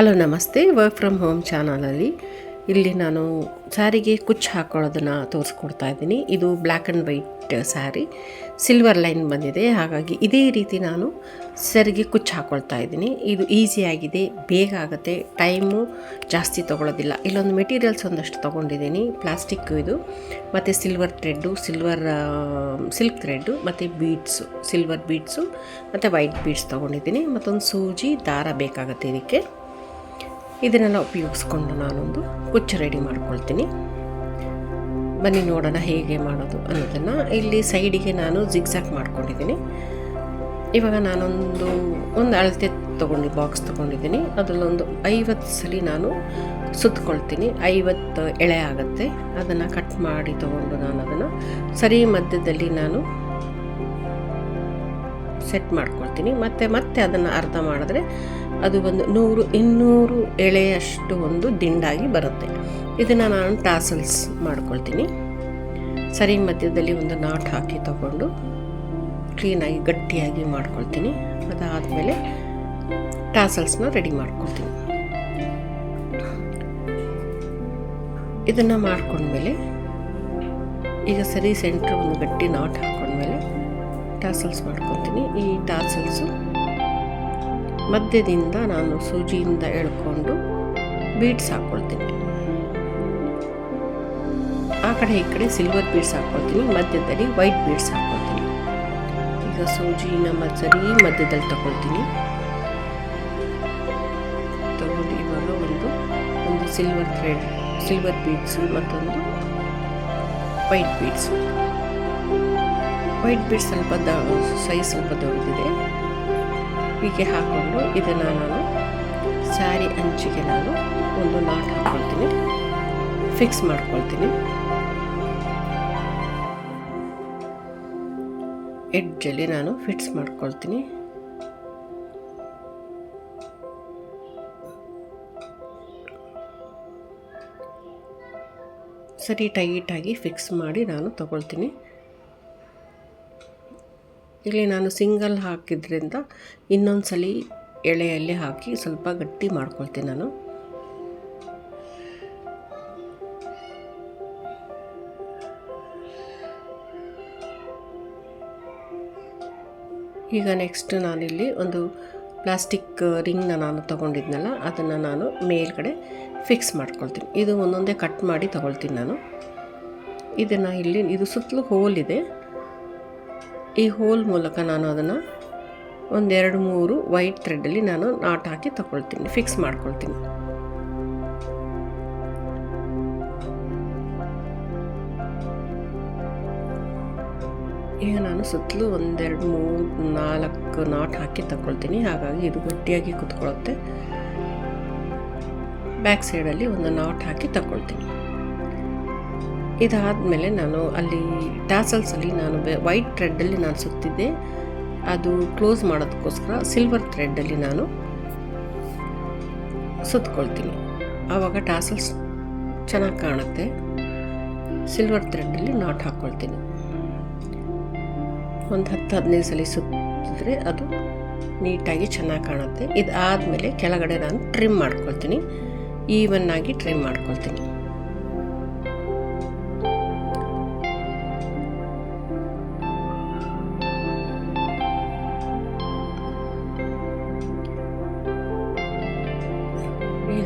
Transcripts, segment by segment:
Hello ನಮಸ್ತೆ. Work from home ಚಾನಲಲ್ಲಿ ಇಲ್ಲಿ ನಾನು ಸ್ಯಾರಿಗೆ ಕುಚ್ಚು ಹಾಕೊಳ್ಳೋದನ್ನು ತೋರಿಸ್ಕೊಡ್ತಾ ಇದ್ದೀನಿ. ಇದು black and white sari silver line ಬಂದಿದೆ. ಹಾಗಾಗಿ ಇದೇ ರೀತಿ ನಾನು ಸರಿಗೆ ಕುಚ್ಚು ಹಾಕ್ಕೊಳ್ತಾ ಇದ್ದೀನಿ. ಇದು ಈಸಿಯಾಗಿದೆ ಬೇಗ ಆಗುತ್ತೆ. ಟೈಮು ಜಾಸ್ತಿ ತೊಗೊಳೋದಿಲ್ಲ ಇಲ್ಲೊಂದು ಮೆಟೀರಿಯಲ್ಸ್ ಒಂದಷ್ಟು ತೊಗೊಂಡಿದ್ದೀನಿ. ಪ್ಲಾಸ್ಟಿಕ್ ಇದು. ಮತ್ತು silver thread silver silk thread ಮತ್ತು ಬೀಡ್ಸು ಸಿಲ್ವರ್ ಬೀಡ್ಸು ಮತ್ತು ವೈಟ್ ಬೀಡ್ಸ್ ತೊಗೊಂಡಿದ್ದೀನಿ. ಮತ್ತೊಂದು ಸೂಜಿ, ದಾರ ಬೇಕಾಗುತ್ತೆ ಇದಕ್ಕೆ. ಇದನ್ನೆಲ್ಲ ಉಪಯೋಗಿಸ್ಕೊಂಡು ನಾನೊಂದು ಕುಚ್ಚು ರೆಡಿ ಮಾಡ್ಕೊಳ್ತೀನಿ. ಬನ್ನಿ ನೋಡೋಣ ಹೇಗೆ ಮಾಡೋದು ಅನ್ನೋದನ್ನು. ಇಲ್ಲಿ ಸೈಡಿಗೆ ನಾನು ಜಿಗ್ಸಾಕ್ ಮಾಡ್ಕೊಂಡಿದ್ದೀನಿ. ಇವಾಗ ನಾನೊಂದು ಒಂದು ಅಳತೆ ತೊಗೊಂಡು ಬಾಕ್ಸ್ ತೊಗೊಂಡಿದ್ದೀನಿ. ಅದರಲ್ಲೊಂದು ಐವತ್ತು ಸಲ ನಾನು ಸುತ್ತಕೊಳ್ತೀನಿ ಐವತ್ತು ಎಳೆ ಆಗುತ್ತೆ. ಅದನ್ನು ಕಟ್ ಮಾಡಿ ತೊಗೊಂಡು ನಾನು ಅದನ್ನು ಸರಿ ಮಧ್ಯದಲ್ಲಿ ನಾನು ಸೆಟ್ ಮಾಡ್ಕೊಳ್ತೀನಿ. ಮತ್ತು, ಮತ್ತೆ ಅದನ್ನು ಅರ್ಧ ಮಾಡಿದ್ರೆ ಅದು ಒಂದು ನೂರು ಇನ್ನೂರು ಎಳೆಯಷ್ಟು ಒಂದು ದಿಂಡಾಗಿ ಬರುತ್ತೆ. ಇದನ್ನು ನಾನು ಟಾಸಲ್ಸ್ ಮಾಡ್ಕೊಳ್ತೀನಿ. ಸರಿ, ಮಧ್ಯದಲ್ಲಿ ಒಂದು ನಾಟ್ ಹಾಕಿ ತಗೊಂಡು ಕ್ಲೀನಾಗಿ ಗಟ್ಟಿಯಾಗಿ ಮಾಡ್ಕೊಳ್ತೀನಿ. ಅದಾದಮೇಲೆ ಟಾಸಲ್ಸ್ನ ರೆಡಿ ಮಾಡ್ಕೊಳ್ತೀನಿ. ಇದನ್ನು ಮಾಡ್ಕೊಂಡ್ಮೇಲೆ ಈಗ ಸರಿ, ಸೆಂಟ್ರ್ ಒಂದು ಗಟ್ಟಿ ನಾಟ್ ಹಾಕೊಂಡ್ಮೇಲೆ ಟಾಸಲ್ಸ್ ಮಾಡ್ಕೊತೀನಿ ಈ ಟಾಸಲ್ಸು ಮಧ್ಯದಿಂದ ನಾನು ಸೂಜಿಯಿಂದ ಎಳ್ಕೊಂಡು ಬೀಡ್ಸ್ ಹಾಕ್ಕೊಳ್ತೀನಿ ಆ ಕಡೆ ಈ ಕಡೆ ಸಿಲ್ವರ್ ಬೀಡ್ಸ್ ಹಾಕ್ಕೊಳ್ತೀನಿ ಮಧ್ಯದಲ್ಲಿ ವೈಟ್ ಬೀಡ್ಸ್ ಹಾಕ್ಕೊಳ್ತೀನಿ ಈಗ ಸೂಜಿನ ಸರಿ ಮಧ್ಯದಲ್ಲಿ ತಗೊಳ್ತೀನಿ. ತಗೊಂಡು ಇವಾಗ ಒಂದು ಒಂದು ಸಿಲ್ವರ್ ಥ್ರೆಡ್ ಸಿಲ್ವರ್ ಬೀಡ್ಸ್ ಮತ್ತೊಂದು ವೈಟ್ ಬೀಡ್ಸು ವೈಟ್ ಬೀಡ್ಸ್ ಸ್ವಲ್ಪ ದ ಸೈಜ್ ಸ್ವಲ್ಪ ದೊಡ್ಡದಿದೆ. ಹೀಗೆ ಹಾಕ್ಕೊಂಡು ಇದನ್ನು ನಾನು ಸ್ಯಾರಿ ಅಂಚಿಗೆ ನಾನು ಒಂದು ನಾಟ್ ಹಾಕ್ಕೊಳ್ತೀನಿ ಫಿಕ್ಸ್ ಮಾಡ್ಕೊಳ್ತೀನಿ. ಎಡ್ಜಲ್ಲಿ ನಾನು ಫಿಕ್ಸ್ ಮಾಡ್ಕೊಳ್ತೀನಿ. ಸರಿ ಟೈಟಾಗಿ ಫಿಕ್ಸ್ ಮಾಡಿ ನಾನು ತಗೊಳ್ತೀನಿ. ಇಲ್ಲಿ ನಾನು ಸಿಂಗಲ್ ಹಾಕಿದ್ರಿಂದ ಇನ್ನೊಂದು ಸಲ ಎಳೆಯಲ್ಲಿ ಹಾಕಿ ಸ್ವಲ್ಪ ಗಟ್ಟಿ ಮಾಡ್ಕೊಳ್ತೀನಿ ನಾನು. ಈಗ ನೆಕ್ಸ್ಟ್ ನಾನಿಲ್ಲಿ ಒಂದು ಪ್ಲಾಸ್ಟಿಕ್ ರಿಂಗ್ನ ನಾನು ತೊಗೊಂಡಿದ್ನಲ್ಲ, ಅದನ್ನು ನಾನು ಮೇಲ್ಗಡೆ ಫಿಕ್ಸ್ ಮಾಡ್ಕೊಳ್ತೀನಿ. ಇದು ಒಂದೊಂದೇ ಕಟ್ ಮಾಡಿ ತೊಗೊಳ್ತೀನಿ ನಾನು. ಇದನ್ನು ಇಲ್ಲಿ, ಇದು ಸುತ್ತಲೂ ಹೋಲ್ ಇದೆ. ಈ ಹೋಲ್ ಮೂಲಕ ನಾನು ಅದನ್ನು ಒಂದೆರಡು ಮೂರು ವೈಟ್ ಥ್ರೆಡ್ಡಲ್ಲಿ ನಾನು ನಾಟ್ ಹಾಕಿ ತಗೊಳ್ತೀನಿ, ಫಿಕ್ಸ್ ಮಾಡ್ಕೊಳ್ತೀನಿ. ಈಗ ನಾನು ಸುತ್ತಲೂ ಒಂದೆರಡು ಮೂರು ನಾಲ್ಕು ನಾಟ್ ಹಾಕಿ ತಗೊಳ್ತೀನಿ, ಹಾಗಾಗಿ ಇದು ಗಟ್ಟಿಯಾಗಿ ಕುತ್ಕೊಳ್ಳುತ್ತೆ. ಬ್ಯಾಕ್ ಸೈಡಲ್ಲಿ ಒಂದು ನಾಟ್ ಹಾಕಿ ತಗೊಳ್ತೀನಿ. ಇದಾದಮೇಲೆ ನಾನು ಅಲ್ಲಿ ಟ್ಯಾಸಲ್ಸಲ್ಲಿ ನಾನು ವೈಟ್ ಥ್ರೆಡ್ಡಲ್ಲಿ ನಾನು ಸುತ್ತಿದ್ದೆ. ಅದು ಕ್ಲೋಸ್ ಮಾಡೋದಕ್ಕೋಸ್ಕರ ಸಿಲ್ವರ್ ಥ್ರೆಡ್ಡಲ್ಲಿ ನಾನು ಸುತ್ಕೊಳ್ತೀನಿ. ಆವಾಗ ಟಾಸಲ್ಸ್ ಚೆನ್ನಾಗಿ ಕಾಣುತ್ತೆ. ಸಿಲ್ವರ್ ಥ್ರೆಡ್ಡಲ್ಲಿ ನಾಟ್ ಹಾಕ್ಕೊಳ್ತೀನಿ ಒಂದು ಹತ್ತು ಹದಿನೈದು ಸಲ ಸುತ್ತಿದ್ರೆ ಅದು ನೀಟಾಗಿ ಚೆನ್ನಾಗಿ ಕಾಣುತ್ತೆ. ಇದಾದಮೇಲೆ ಕೆಳಗಡೆ ನಾನು ಟ್ರಿಮ್ ಮಾಡ್ಕೊಳ್ತೀನಿ. ಈವನ್ನಾಗಿ ಟ್ರಿಮ್ ಮಾಡ್ಕೊಳ್ತೀನಿ.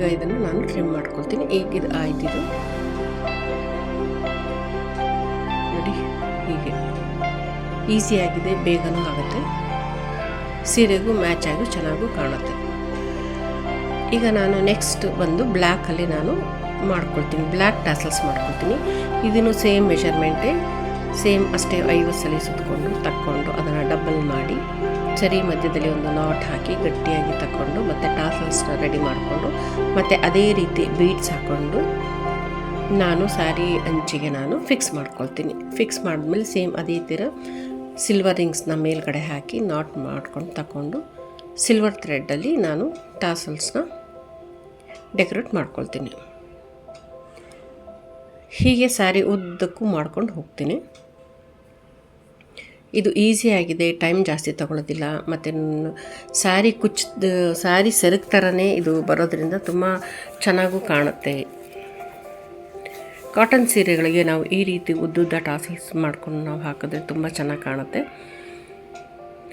ಈಗ ಇದನ್ನು ನಾನು ಟ್ರಿಮ್ ಮಾಡ್ಕೊಳ್ತೀನಿ. ಈಗ ಇದು ಆಯ್ತಿದು ನೋಡಿ, ಹೀಗೆ. ಈಸಿಯಾಗಿದೆ ಬೇಗನೂ ಆಗುತ್ತೆ. ಸೀರೆಗೂ ಮ್ಯಾಚ್ ಆಗಿ, ಚೆನ್ನಾಗೂ ಕಾಣುತ್ತೆ. ಈಗ ನಾನು ನೆಕ್ಸ್ಟ್ ಬಂದು ಬ್ಲ್ಯಾಕಲ್ಲಿ ನಾನು ಮಾಡ್ಕೊಳ್ತೀನಿ. ಬ್ಲ್ಯಾಕ್ ಟಾಸಲ್ಸ್ ಮಾಡ್ಕೊಳ್ತೀನಿ. ಇದನ್ನು ಸೇಮ್ ಮೆಷರ್ಮೆಂಟೇ ಸೇಮ್ ಅಷ್ಟೇ ಐವತ್ತು ಸಲ ಸುತ್ತಕೊಂಡು ತಕ್ಕೊಂಡು ಅದನ್ನು ಡಬಲ್ ಮಾಡಿ, ಸರಿ ಮಧ್ಯದಲ್ಲಿ ಒಂದು ನಾಟ್ ಹಾಕಿ ಗಟ್ಟಿಯಾಗಿ ತಕ್ಕೊಂಡು ಮತ್ತು ಟಾಸಲ್ಸ್ನ ರೆಡಿ ಮಾಡಿಕೊಂಡು ಮತ್ತು ಅದೇ ರೀತಿ ಬೀಡ್ಸ್ ಹಾಕ್ಕೊಂಡು ನಾನು ಸ್ಯಾರಿ ಅಂಚಿಗೆ ನಾನು ಫಿಕ್ಸ್ ಮಾಡ್ಕೊಳ್ತೀನಿ. ಫಿಕ್ಸ್ ಮಾಡಿದ್ಮೇಲೆ ಸೇಮ್ ಅದೇ ಥರ ಸಿಲ್ವರ್ ರಿಂಗ್ಸ್ನ ಮೇಲ್ಗಡೆ ಹಾಕಿ ನಾಟ್ ಮಾಡ್ಕೊಂಡು ತಗೊಂಡು ಸಿಲ್ವರ್ ಥ್ರೆಡ್ಡಲ್ಲಿ ನಾನು ಟಾಸಲ್ಸ್ನ ಡೆಕೋರೇಟ್ ಮಾಡ್ಕೊಳ್ತೀನಿ. ಹೀಗೆ ಸ್ಯಾರಿ ಉದ್ದಕ್ಕೂ ಮಾಡ್ಕೊಂಡು ಹೋಗ್ತೀನಿ. ಇದು ಈಸಿ ಆಗಿದೆ ಟೈಮ್ ಜಾಸ್ತಿ ತಗೊಳ್ಳೋದಿಲ್ಲ ಮತ್ತು ಸ್ಯಾರಿ ಕುಚ್ ಸ್ಯಾರಿ ಸೆರಗ್ ಥರನೇ ಇದು ಬರೋದ್ರಿಂದ ತುಂಬ ಚೆನ್ನಾಗೂ ಕಾಣುತ್ತೆ. ಕಾಟನ್ ಸೀರೆಗಳಿಗೆ ನಾವು ಈ ರೀತಿ ಉದ್ದುದ್ದ ಟಾಸಲ್ಸ್ ಮಾಡ್ಕೊಂಡು ನಾವು ಹಾಕಿದ್ರೆ ತುಂಬ ಚೆನ್ನಾಗಿ ಕಾಣುತ್ತೆ.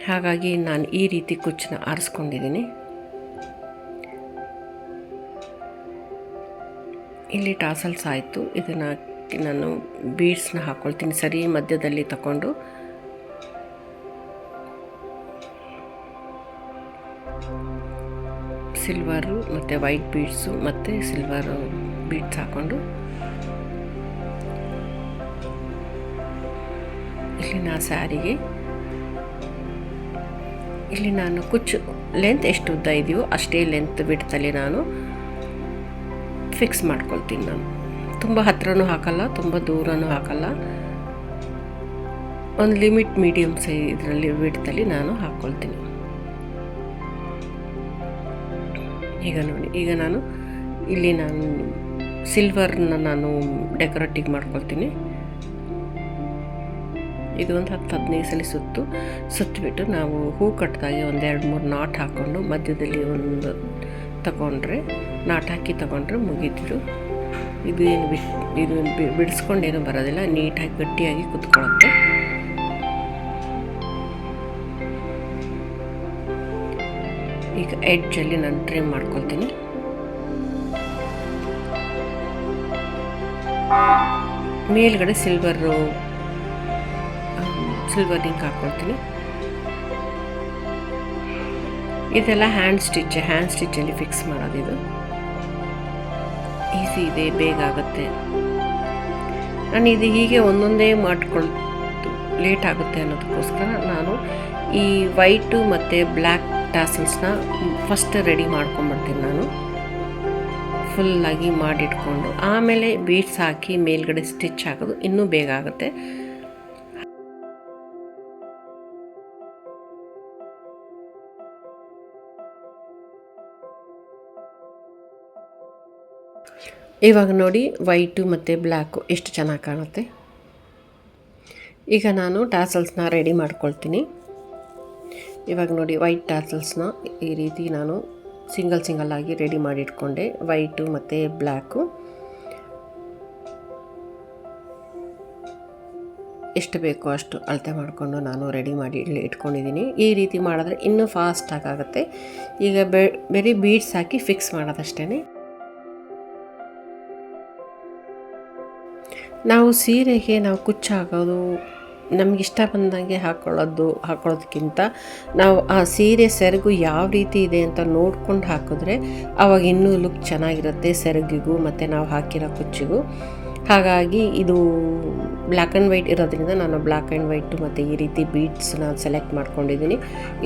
ಹಾಗಾಗಿ ನಾನು ಈ ರೀತಿ ಕುಚ್ಚನ್ನ ಆರಿಸ್ಕೊಂಡಿದ್ದೀನಿ. ಇಲ್ಲಿ ಟಾಸಲ್ಸ್ ಆಯಿತು. ಇದನ್ನು ನಾನು ಬೀಡ್ಸ್ನ ಹಾಕ್ಕೊಳ್ತೀನಿ ಸರಿ ಮಧ್ಯದಲ್ಲಿ ತಗೊಂಡು ಸಿಲ್ವರು ಮತ್ತು ವೈಟ್ ಬೀಡ್ಸು ಮತ್ತು ಸಿಲ್ವರು ಬೀಡ್ಸ್ ಹಾಕ್ಕೊಂಡು ಇಲ್ಲಿ ನಾ ಸ್ಯಾರಿಗೆ ಇಲ್ಲಿ ನಾನು ಕುಚ್ಚು ಲೆಂತ್ ಎಷ್ಟು ಉದ್ದ ಇದೆಯೋ ಅಷ್ಟೇ ಲೆಂತ್ ಬಿಡ್ತಲ್ಲಿ ನಾನು ಫಿಕ್ಸ್ ಮಾಡ್ಕೊಳ್ತೀನಿ ನಾನು. ತುಂಬ ಹತ್ರನೂ ಹಾಕಲ್ಲ, ತುಂಬ ದೂರನೂ ಹಾಕಲ್ಲ. ಒಂದು ಲಿಮಿಟ್ ಮೀಡಿಯಮ್ ಸೈ ಇದರಲ್ಲಿ ಬಿಡ್ತಲ್ಲಿ ನಾನು ಹಾಕ್ಕೊಳ್ತೀನಿ ಈಗ ನೋಡಿ, ಈಗ ನಾನು ಇಲ್ಲಿ ನಾನು ಸಿಲ್ವರ್ನ ನಾನು ಡೆಕೋರೇಟಿಗೆ ಮಾಡ್ಕೊಳ್ತೀನಿ. ಇದು ಒಂದು ಹತ್ತು ಹದಿನೈದು ಸಲ ಸುತ್ತು ಸುತ್ತಿಬಿಟ್ಟು ನಾವು ಹೂ ಕಟ್ಟಿದಾಗೆ ಒಂದೆರಡು ಮೂರು ನಾಟ್ ಹಾಕ್ಕೊಂಡು ಮಧ್ಯದಲ್ಲಿ ಒಂದು ತಗೊಂಡ್ರೆ ನಾಟ್ ಹಾಕಿ ತಗೊಂಡ್ರೆ ಮುಗಿದ್ರು ಇದು ಏನು ಬಿಟ್, ಇದು ಬಿಡಿಸ್ಕೊಂಡೇನು ಬರೋದಿಲ್ಲ, ನೀಟಾಗಿ ಗಟ್ಟಿಯಾಗಿ ಕುತ್ಕೊಳ್ಳುತ್ತೆ ಈಗ ಎಡ್ಜಲ್ಲಿ ನಾನು ಟ್ರಿಮ್ ಮಾಡ್ಕೊಳ್ತೀನಿ. ಮೇಲ್ಗಡೆ ಸಿಲ್ವರು ಸಿಲ್ವರ್ ಇಂಕ್ ಹಾಕ್ಕೊಳ್ತೀನಿ ಇದೆಲ್ಲ ಹ್ಯಾಂಡ್ ಸ್ಟಿಚ್ ಹ್ಯಾಂಡ್ ಸ್ಟಿಚ್ಚಲ್ಲಿ ಫಿಕ್ಸ್ ಮಾಡೋದು ಇದು. ಈಸಿ ಇದೆ, ಬೇಗ ಆಗುತ್ತೆ. ನಾನು ಇದು ಹೀಗೆ ಒಂದೊಂದೇ ಮಾಡ್ಕೊಳ್ತು ಲೇಟ್ ಆಗುತ್ತೆ ಅನ್ನೋದಕ್ಕೋಸ್ಕರ ನಾನು ಈ ವೈಟು ಮತ್ತು ಬ್ಲ್ಯಾಕ್ ಟಾಸಲ್ಸ್ನ ಫಸ್ಟ್ ರೆಡಿ ಮಾಡ್ಕೊಂಬಿಡ್ತೀನಿ ನಾನು. ಫುಲ್ಲಾಗಿ ಮಾಡಿಟ್ಕೊಂಡು ಆಮೇಲೆ ಬೀಟ್ಸ್ ಹಾಕಿ ಮೇಲ್ಗಡೆ ಸ್ಟಿಚ್ ಹಾಕೋದು ಇನ್ನೂ ಬೇಗ ಆಗುತ್ತೆ. ಇವಾಗ ನೋಡಿ ವೈಟು ಮತ್ತು ಬ್ಲ್ಯಾಕು ಎಷ್ಟು ಚೆನ್ನಾಗಿ ಕಾಣುತ್ತೆ. ಈಗ ನಾನು ಟಾಸಲ್ಸ್ನ ರೆಡಿ ಮಾಡ್ಕೊಳ್ತೀನಿ. ಇವಾಗ ನೋಡಿ ವೈಟ್ ಟ್ಯಾಸಲ್ಸ್ನ ಈ ರೀತಿ ನಾನು ಸಿಂಗಲ್ ಸಿಂಗಲ್ ಆಗಿ ರೆಡಿ ಮಾಡಿಟ್ಕೊಂಡೆ. ವೈಟು ಮತ್ತು ಬ್ಲ್ಯಾಕು ಎಷ್ಟು ಬೇಕೋ ಅಷ್ಟು ಅಳತೆ ಮಾಡಿಕೊಂಡು ನಾನು ರೆಡಿ ಮಾಡಿ ಇಲ್ಲಿ ಇಟ್ಕೊಂಡಿದ್ದೀನಿ. ಈ ರೀತಿ ಮಾಡಿದ್ರೆ ಇನ್ನೂ ಫಾಸ್ಟಾಗಿ ಆಗುತ್ತೆ. ಈಗ ಬೆ, ಬರೀ ಬೀಡ್ಸ್ ಹಾಕಿ ಫಿಕ್ಸ್ ಮಾಡೋದಷ್ಟೇ ನಾವು ಸೀರೆಗೆ ನಾವು ಕುಚ್ಚು ಹಾಕೋದು ನಮ್ಗೆ ಇಷ್ಟ ಬಂದಂಗೆ ಹಾಕ್ಕೊಳ್ಳೋದು ಹಾಕೊಳ್ಳೋದಕ್ಕಿಂತ ನಾವು ಆ ಸೀರೆ ಸೆರಗು ಯಾವ ರೀತಿ ಇದೆ ಅಂತ ನೋಡ್ಕೊಂಡು ಹಾಕಿದ್ರೆ ಅವಾಗ ಇನ್ನೂ ಲುಕ್ ಚೆನ್ನಾಗಿರುತ್ತೆ ಸೆರಗಿಗೂ ಮತ್ತು ನಾವು ಹಾಕಿರೋ ಕುಚ್ಚಿಗೂ. ಹಾಗಾಗಿ ಇದು ಬ್ಲ್ಯಾಕ್ ಆ್ಯಂಡ್ ವೈಟ್ ಇರೋದ್ರಿಂದ ನಾನು ಬ್ಲ್ಯಾಕ್ ಆ್ಯಂಡ್ ವೈಟು ಮತ್ತು ಈ ರೀತಿ ಬೀಟ್ಸ್ ನಾನು ಸೆಲೆಕ್ಟ್ ಮಾಡ್ಕೊಂಡಿದ್ದೀನಿ.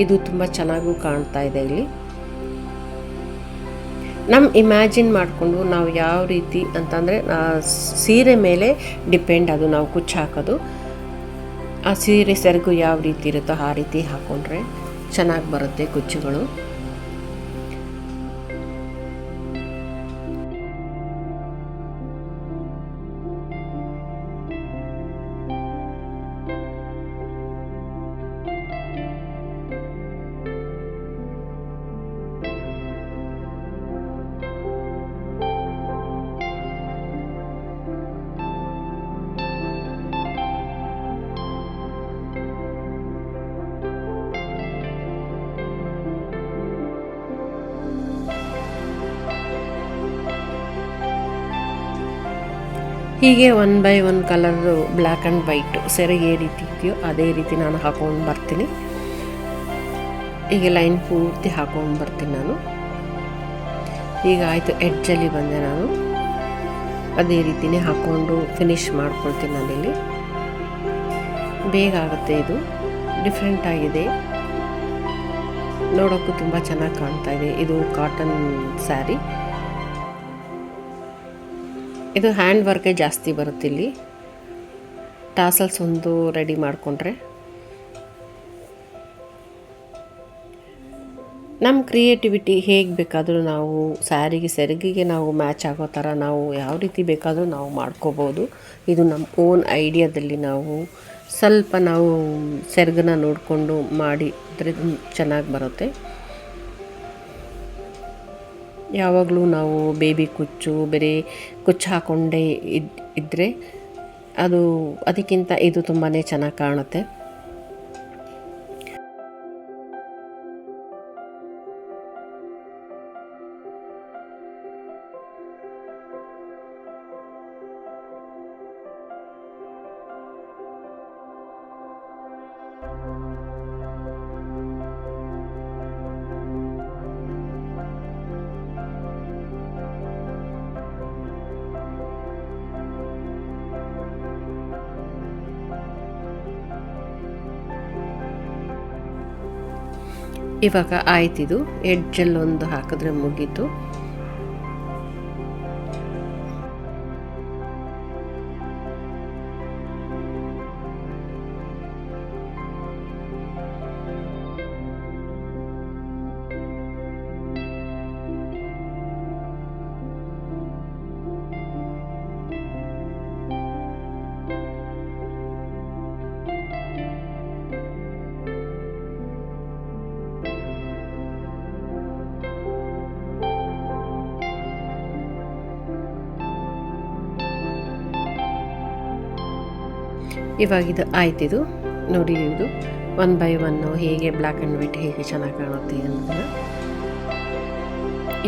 ಇದು ತುಂಬ ಚೆನ್ನಾಗೂ ಕಾಣ್ತಾ ಇದೆ ಇಲ್ಲಿ. ನಮ್ಮ ಇಮ್ಯಾಜಿನ್ ಮಾಡಿಕೊಂಡು ನಾವು ಯಾವ ರೀತಿ ಅಂತಂದರೆ ಸೀರೆ ಮೇಲೆ ಡಿಪೆಂಡ್ ಅದು ನಾವು ಕುಚ್ಚು ಹಾಕೋದು. ಆ ಸೀರೆ ಸೆರಗು ಯಾವ ರೀತಿ ಇರುತ್ತೋ ಆ ರೀತಿ ಹಾಕ್ಕೊಂಡ್ರೆ ಚೆನ್ನಾಗಿ ಬರುತ್ತೆ ಕುಚ್ಚುಗಳು ಹೀಗೆ one by one colour black and white ಸೆರೆಗೆ ಏ ರೀತಿ ಇದೆಯೋ ಅದೇ ರೀತಿ ನಾನು ಹಾಕೊಂಡು ಬರ್ತೀನಿ. ಹೀಗೆ ಲೈನ್ ಪೂರ್ತಿ ಹಾಕೊಂಡು ಬರ್ತೀನಿ ನಾನು. ಈಗ ಆಯಿತು ಎಡ್ಜಲ್ಲಿ ಬಂದೆ ನಾನು. ಅದೇ ರೀತಿನೇ ಹಾಕ್ಕೊಂಡು ಫಿನಿಶ್ ಮಾಡ್ಕೊಳ್ತೀನಿ ನಾನಿಲ್ಲಿ. ಬೇಗ ಆಗುತ್ತೆ ಇದು. ಡಿಫ್ರೆಂಟ್ ಆಗಿದೆ. ನೋಡೋಕ್ಕೂ ತುಂಬ ಚೆನ್ನಾಗಿ ಕಾಣ್ತಾ ಇದೆ. ಇದು ಕಾಟನ್ ಸ್ಯಾರಿ ಇದು ಹ್ಯಾಂಡ್ ವರ್ಕೇ ಜಾಸ್ತಿ ಬರುತ್ತೆ ಇಲ್ಲಿ. ಟಾಸಲ್ಸ್ ಒಂದು ರೆಡಿ ಮಾಡಿಕೊಂಡ್ರೆ. ನಮ್ಮ ಕ್ರಿಯೇಟಿವಿಟಿ ಹೇಗೆ ಬೇಕಾದರೂ ನಾವು ಸ್ಯಾರಿಗೆ ಸೆರಗಿಗೆ ನಾವು ಮ್ಯಾಚ್ ಆಗೋ ಥರ ನಾವು ಯಾವ ರೀತಿ ಬೇಕಾದರೂ ನಾವು ಮಾಡ್ಕೋಬೋದು. ಇದು ನಮ್ಮ ಓನ್ ಐಡಿಯಾದಲ್ಲಿ ನಾವು ಸ್ವಲ್ಪ ನಾವು ಸೆರಗನ್ನ ನೋಡಿಕೊಂಡು ಮಾಡಿದರೆ ಚೆನ್ನಾಗಿ ಬರುತ್ತೆ. ಯಾವಾಗಲೂ ನಾವು ಬೇಬಿ ಕುಚ್ಚು, ಬೇರೆ ಕುಚ್ಚು ಹಾಕೊಂಡೇ ಇದ್ ಇದ್ದರೆ ಅದು ಅದಕ್ಕಿಂತ ಇದು ತುಂಬಾ ಚೆನ್ನಾಗಿ ಕಾಣುತ್ತೆ. ಇವಾಗ ಆಯ್ತಿದು ಎಡ್ಜಲ್ಲಿ ಒಂದು ಹಾಕಿದ್ರೆ ಮುಗೀತು. ಇವಾಗ ಇದು ಆಯ್ತಿದು ನೋಡಿ ಇದು. ಒನ್ ಬೈ ಒನ್ನು ಹೇಗೆ ಬ್ಲ್ಯಾಕ್ ಆ್ಯಂಡ್ ವೈಟ್ ಹೇಗೆ ಚೆನ್ನಾಗಿ ಕಾಣುತ್ತೆ ಅನ್ನೋದನ್ನು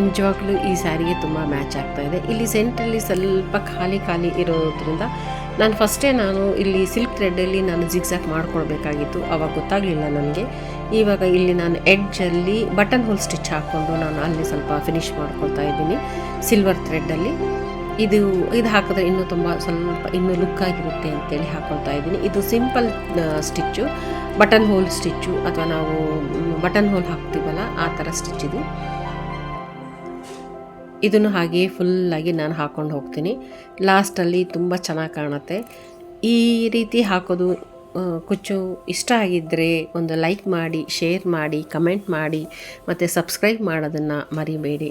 ನಿಜವಾಗ್ಲೂ ಈ ಸ್ಯಾರಿಗೆ ತುಂಬ ಮ್ಯಾಚ್ ಆಗ್ತಾ ಇದೆ. ಇಲ್ಲಿ ಸೆಂಟ್ರಲ್ಲಿ ಸ್ವಲ್ಪ ಖಾಲಿ ಖಾಲಿ ಇರೋದ್ರಿಂದ ನಾನು ಫಸ್ಟೇ ನಾನು ಇಲ್ಲಿ ಸಿಲ್ಕ್ ಥ್ರೆಡ್ಡಲ್ಲಿ ನಾನು ಜಿಗ್ಸಾಕ್ ಮಾಡ್ಕೊಳ್ಬೇಕಾಗಿತ್ತು. ಅವಾಗ ಗೊತ್ತಾಗಲಿಲ್ಲ ನನಗೆ. ಇವಾಗ ಇಲ್ಲಿ ನಾನು ಎಡ್ಜಲ್ಲಿ ಬಟನ್ ಹೋಲ್ ಸ್ಟಿಚ್ ಹಾಕ್ಕೊಂಡು ನಾನು ಅಲ್ಲಿ ಸ್ವಲ್ಪ ಫಿನಿಶ್ ಮಾಡ್ಕೊಳ್ತಾ ಇದ್ದೀನಿ. ಸಿಲ್ವರ್ ಥ್ರೆಡ್ಡಲ್ಲಿ ಇದು ಇದು ಹಾಕಿದ್ರೆ ಇನ್ನೂ ತುಂಬ ಸ್ವಲ್ಪ ಇನ್ನೂ ಲುಕ್ ಆಗಿರುತ್ತೆ ಅಂತೇಳಿ ಹಾಕೊಳ್ತಾ ಇದ್ದೀನಿ. ಇದು simple stitch button hole stitch ಅಥವಾ ನಾವು ಬಟನ್ ಹೋಲ್ ಹಾಕ್ತೀವಲ್ಲ ಆ ಥರ ಸ್ಟಿಚ್ ಇದು. ಇದನ್ನು ಹಾಗೆಯೇ ಫುಲ್ಲಾಗಿ ನಾನು ಹಾಕ್ಕೊಂಡು ಹೋಗ್ತೀನಿ. ಲಾಸ್ಟಲ್ಲಿ ತುಂಬ ಚೆನ್ನಾಗಿ ಕಾಣುತ್ತೆ. ಈ ರೀತಿ ಹಾಕೋದು ಕುಚ್ಚು ಇಷ್ಟ ಆಗಿದ್ದರೆ ಒಂದು ಲೈಕ್ ಮಾಡಿ ಶೇರ್ ಮಾಡಿ ಕಮೆಂಟ್ ಮಾಡಿ, ಮತ್ತು ಸಬ್ಸ್ಕ್ರೈಬ್ ಮಾಡೋದನ್ನು ಮರಿಬೇಡಿ.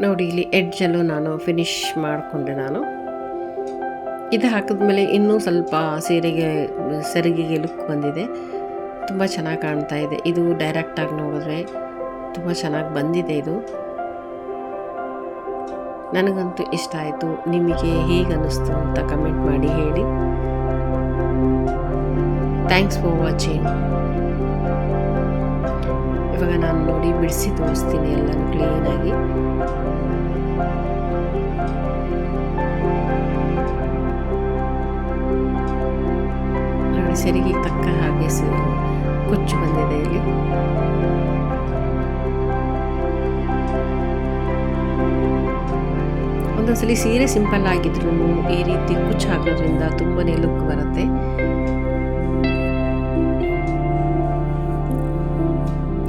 ನೋಡಿ, ಇಲ್ಲಿ ಎಡ್ಜಲ್ಲೂ ನಾನು ಫಿನಿಶ್ ಮಾಡಿಕೊಂಡೆ ನಾನು. ಇದು ಹಾಕಿದ್ಮೇಲೆ ಇನ್ನೂ ಸ್ವಲ್ಪ ಸೀರೆಗೆ, ಸೆರಿಗೆಗೆ ಲುಕ್ ಬಂದಿದೆ. ತುಂಬ ಚೆನ್ನಾಗಿ ಕಾಣ್ತಾ ಇದೆ. ಇದು ಡೈರೆಕ್ಟಾಗಿ ನೋಡಿದ್ರೆ ತುಂಬ ಚೆನ್ನಾಗಿ ಬಂದಿದೆ ಇದು. ನನಗಂತೂ ಇಷ್ಟ ಆಯಿತು. ನಿಮಗೆ ಹೇಗೆ ಅನ್ನಿಸ್ತು ಅಂತ ಕಮೆಂಟ್ ಮಾಡಿ ಹೇಳಿ. ಥ್ಯಾಂಕ್ಸ್ ಫಾರ್ ವಾಚಿಂಗ್ ಇವಾಗ ನಾನು ನೋಡಿ ಬಿಡಿಸಿ ತೋರಿಸ್ತೀನಿ ಎಲ್ಲನೂ ಕ್ಲೀನಾಗಿ ಸರಿಗೆ ತಕ್ಕ ಹಾಗೆ ಕುಚ್ಚು ಬಂದಿದೆ ಇಲ್ಲಿ. ಒಂದೊಂದ್ಸಲಿ ಸೀರೆ ಸಿಂಪಲ್ ಆಗಿದ್ರು ಈ ರೀತಿ ಕುಚ್ಚು ಹಾಕೋದ್ರಿಂದ ತುಂಬಾನೇ ಲುಕ್ ಬರುತ್ತೆ.